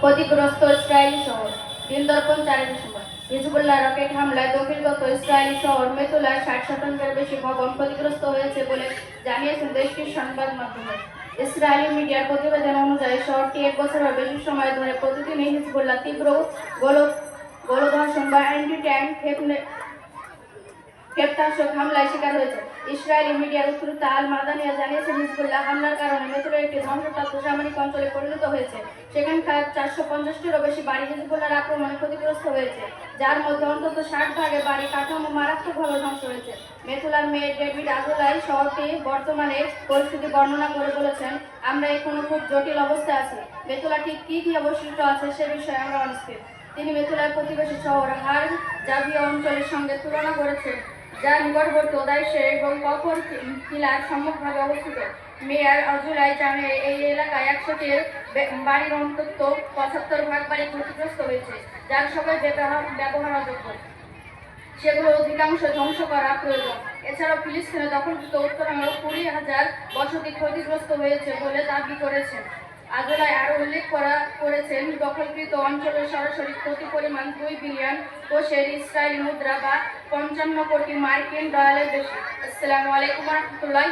ক্ষতিগ্রস্ত ইসরায়েলি শহর দিন দর্পণ চারের সময়। হিজবুল্লাহ রকেট হামলায় দক্ষিণগত ইসরায়েলি শহর মেতুলায় ষাট শতাংশের বেশি ভবন ক্ষতিগ্রস্ত হয়েছে বলে জানিয়েছেন দেশটির সংবাদ মাধ্যমে। ইসরায়েলি মিডিয়ার প্রতিবেদন অনুযায়ী, শহরটি এক বছরের বেশি সময় ধরে প্রতিদিনই হিজবুল্লাহ তীব্র গোল গোলধর্ষণ বা অ্যান্টি ট্যাঙ্ক ক্ষেপণাস্ত্র হামলায় শিকার হয়েছে। ইসরায়েলি মিডিয়ার উত্তরতা আল মাদানিয়া জানিয়েছেন হিজবুল্লাহ হামলার কারণে মেথুরের একটি ধ্বংসপ্রাপ্ত সামরিক অঞ্চলে পরিণত হয়েছে। সেখানকার চারশো পঞ্চাশটিরও বেশি বাড়ি হিজবুল্লাহর আক্রমণে ক্ষতিগ্রস্ত হয়েছে, যার মধ্যে অন্তত ষাট ভাগে বাড়ি কাঠামো মারাত্মকভাবে ধ্বংস হয়েছে। মেথুলার মেয়ে ডেভিড আজুলাই শহরটি বর্তমানে পরিস্থিতি বর্ণনা করে বলেছেন, আমরা এখনও খুব জটিল অবস্থায় আছি। মেথুলা ঠিক কী কী অবশিষ্ট আছে সে বিষয়ে আমরা অনিশ্চিত তিনি মেথুলার প্রতিবেশী শহর হার জাভিয়া অঞ্চলের সঙ্গে তুলনা করেছেন। যা নিকটবর্তী ওদাইশে এবং কপর কিলার সম্মুখভাবে অবস্থিত। মেয়র অজুলাই জানে, এই এলাকায় একশোটির বাড়ির অন্তত পঁচাত্তর ভাগ বাড়ি ক্ষতিগ্রস্ত হয়েছে, যার সবাই ব্যবহার ব্যবহার অযোগ্য সেগুলো অধিকাংশ ধ্বংস করা প্রয়োজন। এছাড়াও ফিলিস্তিনে দখলকৃত উত্তরাঙ্গ কুড়ি হাজার বসতি ক্ষতিগ্রস্ত হয়েছে বলে দাবি করেছেন। আজলায় আরও উল্লেখ করা করেছেন, দখলকৃত অঞ্চলের সরাসরি ক্ষতি পরিমাণ দুই বিলিয়ন কোষের ইসরায়েল মুদ্রা বা পঞ্চান্ন কোটি মার্কিন ডলারের বেশি। আসসালামু আলাইকুম রহমতুল্লাহ